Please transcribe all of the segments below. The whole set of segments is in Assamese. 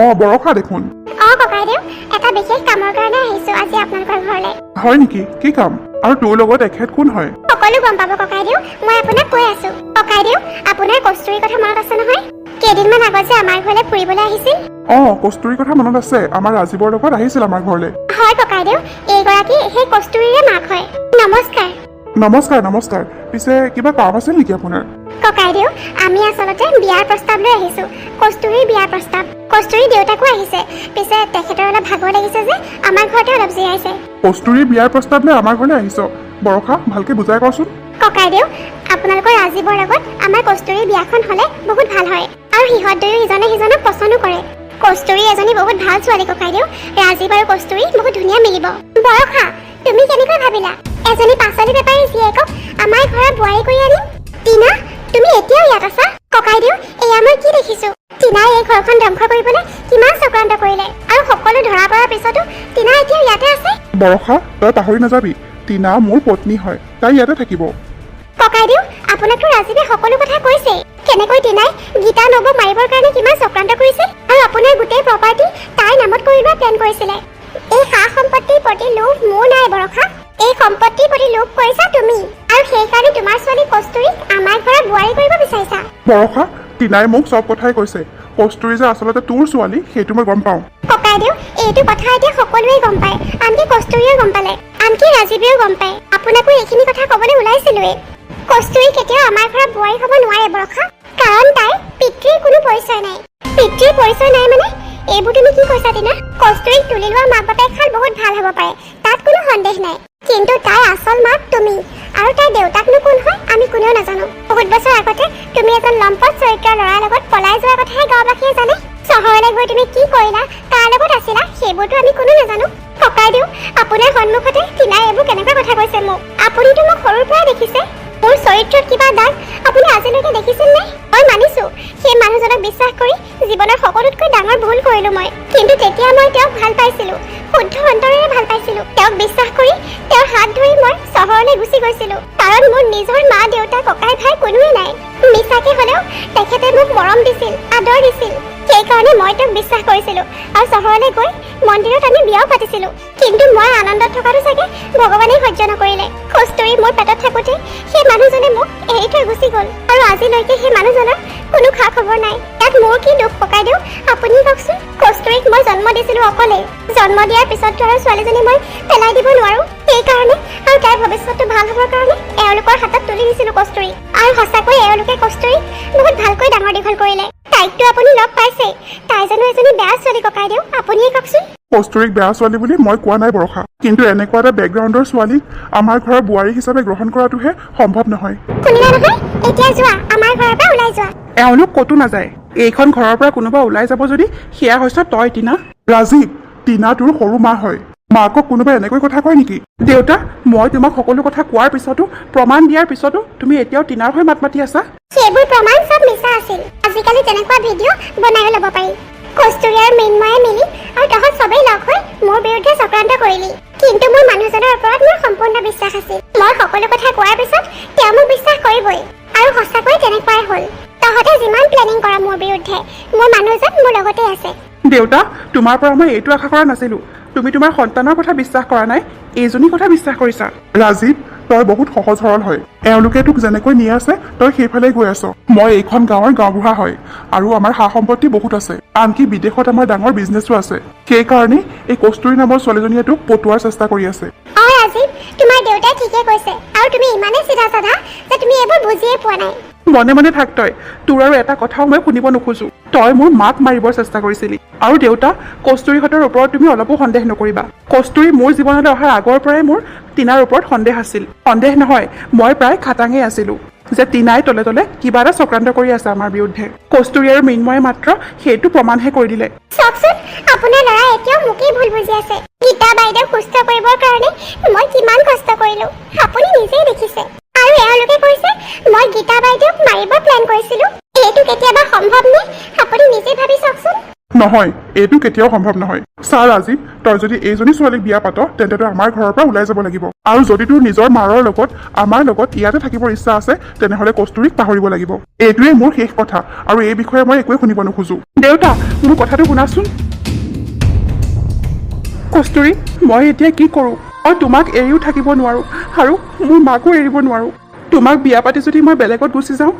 অ বৰষা দেখোন অ ককাইদেউ এটা বিশেষ কামৰ কাৰণে আহিছো আজি আপোনালোকৰ ঘৰলৈ। হয় নেকি? কি কাম? আৰু তোৰ লগত এখেত কোন হয়? সকলো গম পাব ককাইদেউ মই আপোনাক কৈ আছো। ককাইদেউ আপোনাৰ কস্তুৰীৰ কথা মনত আছে নহয়? কেইদিনমান আগত যে আমাৰ ঘৰলৈ ফুৰিবলৈ আহিছিল? অ কস্তুৰীৰ কথা মনত আছে। আমাৰ ৰাজীৱৰ লগত আহিছিল আমাৰ ঘৰলৈ। হয় ককাইদেউ এইগৰাকী সেই কস্তুৰীৰে মাক হয়। নমস্কাৰ। নমস্কাৰ নমস্কাৰ। পিছে কিবা কাম আছিল নেকি আপোনাৰ? ককাইদেউ আমি আচলতে বিয়াৰ প্ৰস্তাৱ লৈ আহিছো। কস্তুৰীৰ বিয়াৰ প্ৰস্তাৱ। কস্তুৰীৰ দেউতাকো আহিছে। পিছে তেখেতৰ অলপ ভাগৰ লাগিছে যে আমাৰ ঘৰতে অলপ জিৰাইছে কস্তুৰীৰ বিয়াৰ প্ৰস্তাৱ লৈ আমাৰ ঘৰলৈ আহিছ। বৰষা ভালকে বুজাই কচোন ককাইদেউ আপোনালোকৰ ৰাজীৱৰ লগত আমাৰ কস্তুৰীৰ বিয়াখন হ'লে বহুত ভাল হয়। আৰু সিহঁত দুয়ো ইজনে সিজনক পচন্দো কৰে। কস্তুৰী এজনী বহুত ভাল ছোৱালী ককাইদেউ ৰাজীৱ আৰু কস্তুৰী বহুত ধুনীয়া মিলিব। বৰষা তুমি কেনেকৈ ভাবিলা? এজনী পাচলি বেপাৰী জীয়েকক আমাৰ ঘৰত বোৱাৰী কৰি আনিম টিনা তুমি এতিয়াও ইয়াত আছা? ককাইদেউ এয়া মই কি দেখিছো? টিনাই এই ঘৰখন ধ্বংস কৰিবলৈ কিমান চক্ৰান্ত কৰিলে? আৰু সকলো ধৰা পৰাৰ পিছতো টিনা এতিয়াও ইয়াতে আছে? বৰষা তই পাহৰি নাযাবি। টিনা মোৰ পত্নী হয় তাই ইয়াতে থাকিব। ককাইদেউ আপোনাকতো ৰাজীৱে সকলো কথা কৈছে। কেনেকৈ টিনাই গীতা নবক মাৰিবৰ কাৰণে কিমান চক্ৰান্ত কৰিছিল আৰু আপোনাৰ গোটেই প্ৰপাৰ্টি তাইৰ নামত কৰি লোৱা প্লেন কৰিছিলে। এই সা সম্পত্তিৰ প্ৰতি লোভ মোৰ নাই বৰষা। এই সম্পত্তিৰ প্ৰতি লোভ কৰিছা তুমি? আৰু সেইকাৰণে তোমাৰ ছোৱালী কস্তুৰীক আমাৰ ঘৰত বোৱাৰী কৰিব বিচাৰিছা? বৰষা টিনাই মোক চব কথাই কৈছে। কস্তুৰী যে আচলতে তোৰ ছোৱালী সেইটো মই গম পাওঁ। ককাইদেউ এইটো কথা এতিয়া সকলোৱে গম পায়। আনকি কস্তুৰীয়েও গম পালে। আনকি ৰাজীৱেও গম পায়। আপোনাকো এইখিনি কথা ক'বলৈ ওলাইছিলোৱে। কস্তুৰী কেতিয়াও আমাৰ ঘৰত বোৱাৰী হ'ব নোৱাৰে বৰষা। কাৰণ তাইৰ পিতৃৰ কোনো পৰিচয় নাই। পিতৃৰ পৰিচয় নাই মানে? এইবোৰ তুমি কি কৈছা টিনা? কস্তুৰীক তুলি লোৱা মাক বাপেকহাল বহুত ভাল হ'ব পাৰে। তাত কোনো সন্দেহ নাই। কিন্তু তাইৰ আচল মাক তুমি। আৰু তাইৰ দেউতাকনো কোন হয় আমি কোনেও নাজানো। বহুত বছৰ আগতে তুমি এজন লম্পট চৰিত্ৰৰ ল'ৰাৰ লগত পলাই যোৱাৰ কথাহে গাঁওবাসীয়ে জানে। চহৰলৈ গৈ তুমি কি কৰিলা কাৰ লগত আছিলা সেইবোৰতো আমি কোনো নাজানো। ককাইদেউ আপোনাৰ সন্মুখতে টিনাই এইবোৰ কেনেকুৱা কথা কৈছে মোক? আপুনিতো মোক সৰুৰ পৰাই দেখিছে। মোৰ চৰিত্ৰত কিবা দাগ আপুনি আজিলৈকে দেখিছিল নে? মই মানিছো। সেই মানুহজনক বিশ্বাস কৰি জীৱনৰ সকলোতকৈ ডাঙৰ ভুল কৰিলো মই। কিন্তু তেতিয়া মই তেওঁক ভাল পাইছিলো। শুদ্ধ অন্তৰেৰে ভালো পাইছিলো। তেওঁক বিশ্বাস কৰি তেওঁৰ হাত ধৰি মই চহৰলৈ গুচি গৈছিলো। কাৰণ মোৰ নিজৰ মা দেউতা ককাই ভাই কোনোৱে নাই। মিছাকে হ'লেও তেখেতে মোক মৰম দিছিল, আদৰ দিছিল। সেইকাৰণে মই তেওঁক বিশ্বাস কৰিছিলো আৰু চহৰলৈ গৈ মন্দিৰত আমি বিয়াও পাতিছিলো। কিন্তু মই আনন্দত থকাটো চাগে ভগৱানেই সহ্য নকৰিলে। কস্তুৰী মোৰ পেটত থাকোতে সেই মানুহজনে মোক এৰি থৈ গুচি গ'ল। আৰু আজিলৈকে সেই মানুহজনৰ কোনো খা খবৰ নাই। ইয়াত মোৰ কি দুখ পকাই দিওঁ আপুনি কস্তুৰীক মই জন্ম দিছিলো অকলে। জন্ম দিয়াৰ পিছততো আৰু ছোৱালীজনী মই পেলাই দিব নোৱাৰো। সেইকাৰণে আৰু তাইৰ ভৱিষ্যতটো ভাল হ'বৰ কাৰণে এওঁলোকৰ হাতত তুলি দিছিলো কস্তুৰী। আৰু সঁচাকৈ এওঁলোকে কস্তুৰীক বহুত ভালকৈ ডাঙৰ দীঘল কৰিলে। তাইকতো আপুনি লগ পাইছে। তাই জানো এজনী বেয়া ছোৱালী ককাই দিওঁ আপুনিয়ে কওকচোন। কস্তুৰীক বেয়া ছোৱালী বুলি মই কোৱা নাই বৰষা। কিন্তু এনেকুৱা এটা বেকগ্ৰাউণ্ডৰ ছোৱালীক আমাৰ ঘৰৰ বোৱাৰী হিচাপে গ্ৰহণ কৰাটোহে সম্ভৱ নহয়। শুনিলা নহয়? এতিয়া যোৱা আমাৰ ঘৰৰ পৰা ওলাই যোৱা। এওঁলোক ক'তো নাযায়। এইখন ঘৰৰ পৰা কোনোবা ওলাই যাব যদি সেয়া হৈছে তই টিনা। ৰাজীৱ টিনা তোৰ সৰু মা হয়। মাকক কোনোবাই এনেকৈ কথা কয় নেকি? দেউতা মই তোমাক সকলো কথা কোৱাৰ পিছতো প্ৰমাণ দিয়াৰ পিছতো তুমি এতিয়াও টিনাৰ হৈ মাত মাতি আছা? সেইবোৰ প্ৰমাণ চব মিছা আছিল। আজিকালি তেনেকুৱা ভিডিঅ' বনাইও ল'ব পাৰি। কস্তুৰী আৰু মৃন্ময়ে মিলি আৰু তহঁত চবেই লগ হৈ মোৰ বিৰুদ্ধে চক্ৰান্ত কৰিলি। কিন্তু মোৰ মানুহজনৰ ওপৰত মোৰ সম্পূৰ্ণ বিশ্বাস আছিল। মই সকলো কথা কোৱাৰ পিছত তেওঁ মোক বিশ্বাস কৰিবই। আৰু সঁচাকৈ তেনেকুৱাই হ'ল। তহঁতে যিমান প্লেনিং কৰা মোৰ বিৰুদ্ধে মোৰ মানুহজন মোৰ লগতে আছে। দেউতা তোমাৰ পৰা মই এইটো আশা কৰা নাছিলো। তুমি তোমাৰ সন্তানৰ কথা বিশ্বাস কৰা নাই এইজনী কথা বিশ্বাস কৰিছা। ৰাজীৱ তই বহুত সহজ সৰল হয়। এওঁলোকে তোক যেনেকৈ নি আছে তই সেইফালে গৈ আছ। মই এইখন গাঁৱৰ গাঁওবুঢ়া হয় আৰু আমাৰ সা সম্পত্তি বহুত আছে। আনকি বিদেশত আমাৰ ডাঙৰ বিজনেছো আছে। সেইকাৰণে এই কস্তুৰী নামৰ ছোৱালীজনীয়ে তোক পটোৱাৰ চেষ্টা কৰি আছে। অ ৰাজীৱ তোমাৰ দেউতাই ঠিকে কৈছে আৰু তুমি ইমানেই চিধা চাধা যে তুমি এইবোৰ বুজিয়ে পোৱা নাই। মনে মনে থাক তই তোৰ আৰু এটা কথাও মই শুনিব নোখোজো। তই মোৰ মাক মাৰিবৰ চেষ্টা কৰিছিলি আৰু দেউতা কস্তুৰীহঁতৰ ওপৰত তুমি অলপো সন্দেহ নকৰিবা। কস্তুৰী মোৰ জীৱনলৈ অহাৰ আগৰ পৰাই মোৰ টিনাৰ ওপৰত সন্দেহ আছিল। সন্দেহ নহয় মই প্ৰায় খাটাঙেই আছিলো যে টিনাই তলে তলে কিবা এটা চক্ৰান্ত কৰি আছে আমাৰ বিৰুদ্ধে। কস্তুৰী আৰু মৃন্ময়ে মাত্ৰ সেইটো প্ৰমাণহে কৰি দিলে। চাওকচোন আপোনাৰ ল'ৰাই এতিয়াও মোকেই ভুল বুজি আছে। গীতা বাইদেউ সুস্থ কৰিবৰ কাৰণে মই কিমান কষ্ট কৰিলো আপুনি নিজেই দেখিছে। আৰু এওঁলোকে কৈছে মই গীতা বাইদেউক মাৰিবৰ প্লেন কৰিছিলো। এইটো কেতিয়াবা সম্ভৱ নে? আপুনি নিজে ভাবি চাওকচোন। নহয় এইটো কেতিয়াও সম্ভৱ নহয়। চা ৰাজীৱ তই যদি এইজনী ছোৱালীক বিয়া পাত তেন্তে তই আমাৰ ঘৰৰ পৰা ওলাই যাব লাগিব। আৰু যদি তোৰ নিজৰ মাৰৰ লগত আমাৰ লগত ইয়াতে থাকিবৰ ইচ্ছা আছে তেনেহলে কস্তুৰীক পাহৰিব লাগিব। এইটোৱে মোৰ শেষ কথা আৰু এই বিষয়ে মই একোৱে শুনিব নোখোজো। দেউতা মোৰ কথাটো শুনাচোন। কস্তুৰী মই এতিয়া কি কৰোঁ? মই তোমাক এৰিও থাকিব নোৱাৰোঁ আৰু মোৰ মাকো এৰিব নোৱাৰোঁ। তোমাক বিয়া পাতি যদি মই বেলেগত গুচি যাওঁ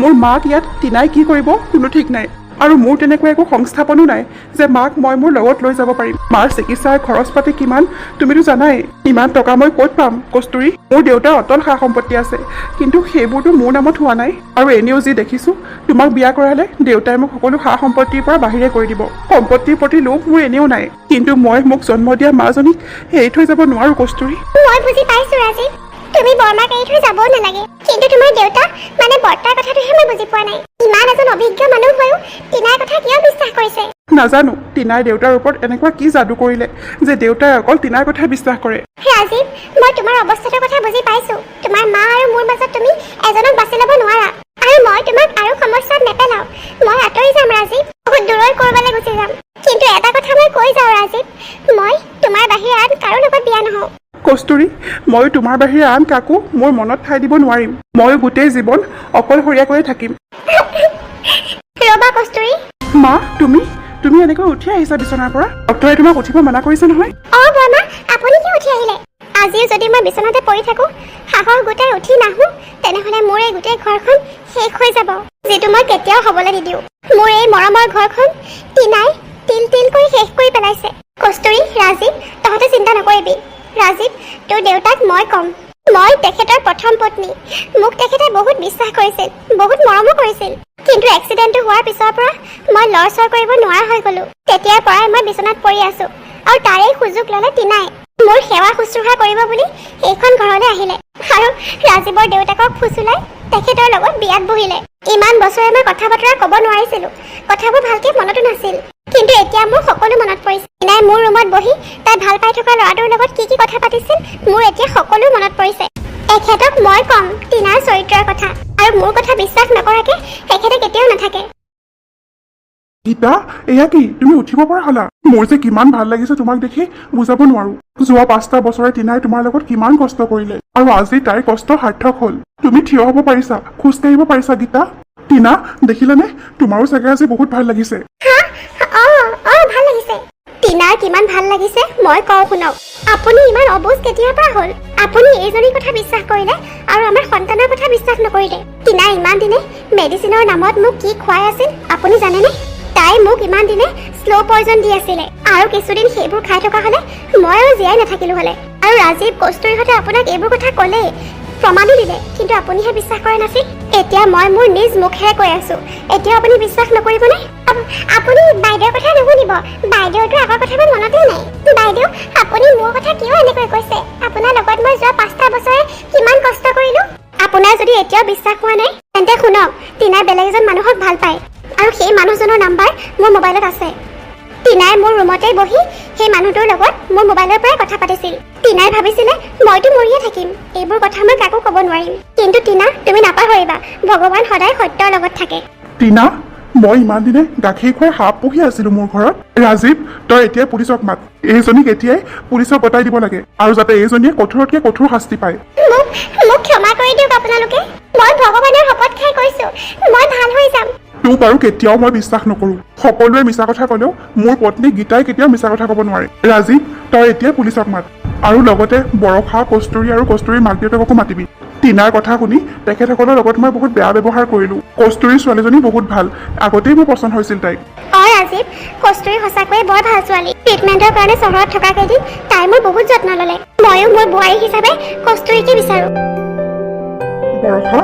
মোৰ মাক ইয়াত টিনাই কি কৰিব কোনো ঠিক নাই। আৰু মোৰ তেনেকুৱা একো সংস্থাপনো নাই যে মাক মই মোৰ লগত লৈ যাব পাৰিম। মাৰ চিকিৎসাৰ খৰচ পাতি কিমান তুমিতো জানাই ইমান টকা মই ক'ত পাম? কস্তুৰী মোৰ দেউতাৰ অটল সা সম্পত্তি আছে কিন্তু সেইবোৰতো মোৰ নামত হোৱা নাই। আৰু এনেও যি দেখিছোঁ তোমাক বিয়া কৰালে দেউতাই মোক সকলো সা সম্পত্তিৰ পৰা বাহিৰে কৰি দিব। সম্পত্তিৰ প্ৰতি লোভ মোৰ এনেও নাই কিন্তু মই মোক জন্ম দিয়া মাজনীক এৰি থৈ যাব নোৱাৰো কস্তুৰী। তুমি বৰমাক এৰি থৈ যাবও নালাগে। কিন্তু তোমাৰ দেউতা মানে বৰ্তাৰ কথাটোহে মই বুজি পোৱা নাই। ইমান এজন অভিজ্ঞ মানুহ হৈও টিনাৰ কথা কিয় বিশ্বাস কৰিছে? নাজানো টিনাই দেউতাৰ ওপৰত এনেকুৱা কি যাদু কৰিলে যে দেউতাই অকল টিনাৰ কথাই বিশ্বাস কৰে। ৰাজীৱ মই তোমাৰ অৱস্থাটোৰ কথা বুজি পাইছো। তোমাৰ মা আৰু মোৰ মাজত তুমি এজনক বাছি ল'ব নোৱাৰা। আৰু মই তোমাক আৰু সমস্যাত নেপেলাও। মই আঁতৰি যাম ৰাজীৱ বহুত দূৰৈ ক'ৰবালৈ গুচি যাম। কিন্তু এটা কথা মই কৈ যাওঁ ৰাজীৱ মই তোমাৰ বাহিৰে আন কাৰো লগত বিয়া নহওঁ। কস্তুৰী ময়ো তোমাৰ বাহিৰে আন কাকো মোৰ মনত ঠাই দিব নোৱাৰিম। ময়ো গোটেই জীৱন অকলশৰীয়াকৈয়ে থাকিম। ৰ'বা কস্তুৰী। মা তুমি? তুমি এনেকৈ উঠি আহিছা বিচনাৰ পৰা? ডক্তৰে তোমাক উঠিব মানা কৰিছে নহয়? অ বৰমা আপুনি কি উঠি আহিলে? আজিও যদি মই বিচনাতে পৰি থাকো সাহস গোটাই উঠি নাহো তেনেহলে মোৰ এই গোটেই ঘৰখন শেষ হৈ যাব যিটো মই কেতিয়াও হ'বলৈ নিদিওঁ। মোৰ এই মৰমৰ ঘৰখন টিনাই তিল তিল শেষ কৰি পেলাইছে। কস্তুৰী ৰাজীৱ তহঁতে চিন্তা নকৰিবি। ৰাজীৱ তোৰ দেউতাক মই ক'ম। মই তেখেতৰ প্ৰথম পত্নী। মোক তেখেতে বহুত বিশ্বাস কৰিছিল বহুত মৰমো কৰিছিল। কিন্তু এক্সিডেণ্টটো হোৱাৰ পিছৰ পৰা মই লৰচৰ কৰিব নোৱাৰা হৈ গ'লো। তেতিয়াৰ পৰাই মই বিচনাত পৰি আছো আৰু তাৰেই সুযোগ ল'লে টিনাই মোৰ সেৱা শুশ্ৰূষা কৰিব বুলি এইখন ঘৰলৈ আহিলে। আৰু ৰাজীৱৰ দেউতাকক ফুচুলাই তেখেতৰ লগত বিয়াত বহিলে। ইমান বছৰে মই কথা বতৰা ক'ব নোৱাৰিছিলো। কথাবোৰ ভালকে মনতো নাছিল। কিন্তু এতিয়া মোৰ সকলো মনত পৰিছে। টিনাই মোৰ ৰুমত বহি তাই ভাল পাই থকা ল'ৰাটোৰ লগত কি কি কথা পাতিছিল মোৰ এতিয়া সকলো মনত পৰিছে। এখেতক মই ক'ম টিনাৰ চৰিত্ৰৰ কথা। আৰু মোৰ কথা বিশ্বাস নকৰাকে এখেতে কেতিয়াও নাথাকে। গীতা এয়া কি? তুমি উঠিব পৰা হলা? মোৰ যে কিমান ভাল লাগিছে তোমাক দেখি বুজাব নোৱাৰো। যোৱা পাঁচটা বছৰে টিনাই তোমাৰ লগত কিমান কষ্ট কৰিলে। আৰু আজি তাইৰ কষ্ট সাৰ্থক হল। তুমি থিয় হ'ব পাৰিছা খোজ কাঢ়িব পাৰিছা গীতা? টিনা দেখিলানে? তোমাৰো চাগে আজি বহুত ভাল লাগিছে। টিনাৰ কিমান ভাল লাগিছে মই কওঁ শুনক। আপুনি ইমান অবুজ কেতিয়াৰ পৰা হ'ল? আপুনি এইজনীৰ কথা বিশ্বাস কৰিলে আৰু আমাৰ সন্তানৰ কথা বিশ্বাস নকৰিলে। টিনা ইমান দিনে মেডিচিনৰ নামত মোক কি খুৱাই আছিল আপুনি জানেনে? তাই মোক ইমান দিনে শ্ল' পয়জন দি আছিলে আৰু কিছুদিন সেইবোৰ খাই থকা হ'লে আৰু জীয়াই নাথাকিলো হ'লে। আৰু ৰাজীৱ কস্তুৰীহঁতে আপোনাক এইবোৰ কথা ক'লেই প্ৰমাণো দিলে কিন্তু আপুনিহে বিশ্বাস কৰা নাছিল। এতিয়া মই মোৰ নিজ মুখেৰে কৈ আছো। এতিয়া আপুনি বিশ্বাস নকৰিবনে? আপুনি বাইদেউৰ কথা নুশুনিব। বাইদেউতো আগৰ কথাবোৰ মনতেই নাই। বাইদেউ আপুনি মোৰ কথা কিয় এনেকৈ কৈছে? আপোনাৰ লগত মই যোৱা পাঁচটা বছৰে কিমান কষ্ট কৰিলো? আপোনাৰ যদি এতিয়াও বিশ্বাস হোৱা নাই তেন্তে শুনক টিনাই বেলেগ এজন মানুহক ভাল পায়। আৰু সেই মানুহজনৰ নাম্বাৰ মোৰ মোবাইলত আছে। টিনাই মোৰ ৰুমতে বহি সেই মানুহটোৰ লগত মোৰ মোবাইলৰ পৰাই কথা পাতিছিল। টিনাই ভাবিছিলে মইতো মৰিয়ে থাকিম। এইবোৰ কথা মই কাকো ক'ব নোৱাৰিম। কিন্তু টিনা তুমি নাপাহৰিবা। ভগৱান সদায় সত্যৰ লগত থাকে। টিনা? মই ইমান দিনে গাখীৰ খুৱাই সাপ পুহি আছিলো মোৰ ঘৰত। ৰাজীৱ তই এতিয়াই পুলিচক মাত। এইজনীক এতিয়াই পুলিচক গতাই দিব লাগে আৰু যাতে এইজনীয়ে কঠোৰতকৈ কঠোৰ শাস্তি পায়। মোক ক্ষমা কৰি দিয়ক আপোনালোকে। মই ভগৱানৰ শপত খাই কৈছো মই ভাল হৈ যাম। তোক বাৰু কেতিয়াও মই বিশ্বাস নকৰো। সকলোৱে মিছা কথা ক'লেও মোৰ পত্নী গীতাই কেতিয়াও মিছা কথা ক'ব নোৱাৰে। ৰাজীৱ তই এতিয়া পুলিচক মাত। আৰু লগতে বৰষা কস্তুৰী আৰু কস্তুৰীৰ মাক দেউতাককো মাতিবি। টিনাৰ কথা শুনি তেখেতসকলৰ লগত মই বহুত বেয়া ব্যৱহাৰ কৰিলো। কস্তুৰীৰ ছোৱালীজনী বহুত ভাল। আগতেই মোৰ পচন্দ হৈছিল তাইক। অ ৰাজীৱ কস্তুৰী সঁচাকৈয়ে বৰ ভাল ছোৱালী। ট্ৰিটমেণ্টৰ কাৰণে চহৰত থকা কেইদিন তাই মোৰ বহুত যত্ন ল'লে। ময়ো মোৰ বোৱাৰী হিচাপে কস্তুৰীকে বিচাৰোঁ। বৰষা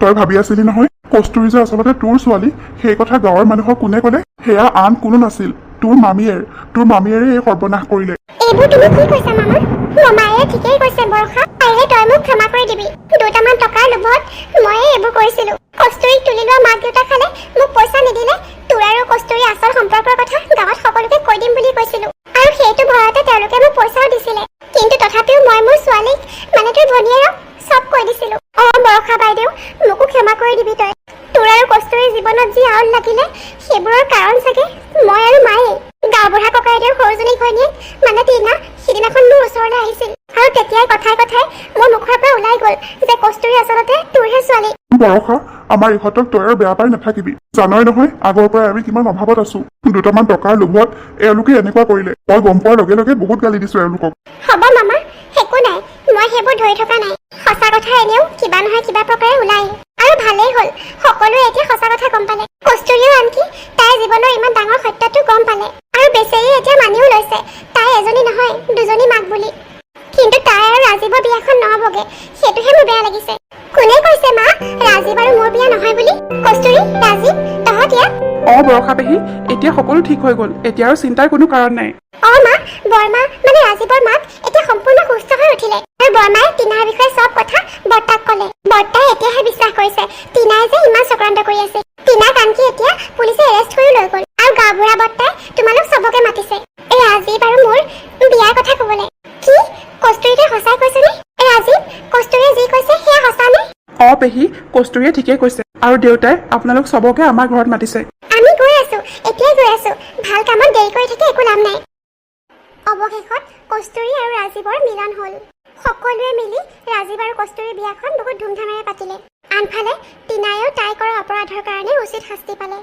তই ভাবি আছিলি নহয়? কস্তুৰী যে আচলতে তোৰ ছোৱালী সেই কথা গাঁৱৰ মানুহক কোনে ক'লে? সেয়া আন কোনো নাছিল। তোৰ মামীয়েৰ তোৰ মামীয়েৰে এই সৰ্বনাশ কৰিলে। এইবোৰ তুমি কি কৈছা মামা? মামায়ে ঠিকেই কৈছে বৰষা। পাৰিলে তই মোক ক্ষমা কৰি দিবি। দুটামান টকাৰ লোভত ময়ে এইবোৰ কৰিছিলো। কস্তুৰীক তুলি লোৱা মাক দেউতাক খালে মোক পইচা নিদিলে তোৰ আৰু কস্তুৰী আচল সম্পৰ্কৰ কথা গাঁৱত সকলোকে কৈ দিম বুলি কৈছিলো। আৰু সেইটো ভয়তে তেওঁলোকে মোক পইচাও দিছিলে কিন্তু তথাপিও মই মোৰ ছোৱালীক মানে তোৰ ভনীয়েৰক চব কৈ দিছিলো অ বৰষা বাইদেউ মোকো ক্ষমা কৰি দিবি তই তোৰ আৰু কস্তুৰীৰ জীৱনত যি আউল লাগিলে সেইবোৰৰ কাৰণ চাগে মই আৰু মায়ে গাঁওবুঢ়া ককাইদেউৰ সৰুজনী ঘৈণীয়েক মানে টিনা সিদিনাখন মোৰ ওচৰলৈ আহিছিল আৰু তেতিয়াই কথাই কথাই মোৰ মুখৰ পৰা ওলাই গ'ল যে কস্তুৰী আচলতে তোৰহে বৰষা আমাৰ ইহঁতক তই আৰু বেয়া পাই নাথাকিবি। জানই নহয় আগৰ পৰাই আমি কিমান অভাৱত আছো। দুটামান টকাৰ লোভত এওঁলোকে এনেকুৱা কৰিলে। মই গম পোৱাৰ লগে লগে বহুত গালি দিছো এওঁলোকক। হ'ব মামা একো নাই। মই সেইবোৰ ধৰি থকা নাই। সঁচা কথা এনেও কিবা নহয় কিবা প্ৰকাৰে ওলাই। আৰু ভালেই হ'ল। সকলোৱে এতিয়া সঁচা কথা গম পালে। কস্তুৰীও আনকি তাইৰ জীৱনৰ ইমান ডাঙৰ সত্যটো গম পালে। আৰু বেচেৰীয়ে এতিয়া মানিও লৈছে। তাই এজনী নহয় দুজনী মাক বুলি। কিন্তু তাই আৰু ৰাজীৱৰ বিয়াখন নহ'বগে। সেইটোহে মোৰ বেয়া লাগিছে। কোনে কৈছে মা? ৰাজীৱ আৰু মোৰ বিয়া নহয় বুলি কস্তুৰী ৰাজীৱ তহঁত ইয়াত? অ বৰষা পেহী এতিয়া সকলো ঠিক হৈ গ'ল। এতিয়া আৰু চিন্তাৰ কোনো কাৰণ নাই। অ মা বৰমা মানে ৰাজীৱৰ মাক এতিয়া সম্পূৰ্ণ সুস্থ হৈ উঠিলে। আৰু বৰমাই টিনাৰ বিষয়ে চব কথা বৰ্তাক ক'লে। বৰ্তাই এতিয়াহে বিশ্বাস কৰিছে টিনাই যে ইমান চক্ৰান্ত কৰি আছে। টিনাক আনকি এতিয়া পুলিচে এৰেষ্ট কৰিও লৈ গ'ল। আৰু গাঁওবুঢ়া বৰ্তাই তোমালোক চবকে মাতিছে। এই ৰাজীৱ আৰু মোৰ বিয়াৰ কথা ক'বলৈ। কি? কস্তুৰীতে পেহী কস্তুৰীয়ে ঠিকেই কৈছে। আৰু দেউতাই আপোনালোক চবকে আমাৰ ঘৰত মাতিছে। আমি গৈ আছো এতিয়াই গৈ আছো। ভাল কামত দেৰি কৰি থাকি একো লাভ নাই। অৱশেষত কস্তুৰী আৰু ৰাজীৱৰ মিলন হ'ল। সকলোৱে মিলি ৰাজীৱ আৰু কস্তুৰীৰ বিয়াখন বহুত ধুমধামেৰে পাতিলে। আনফালে টিনায়েও তাই কৰা অপৰাধৰ কাৰণে উচিত শাস্তি পালে।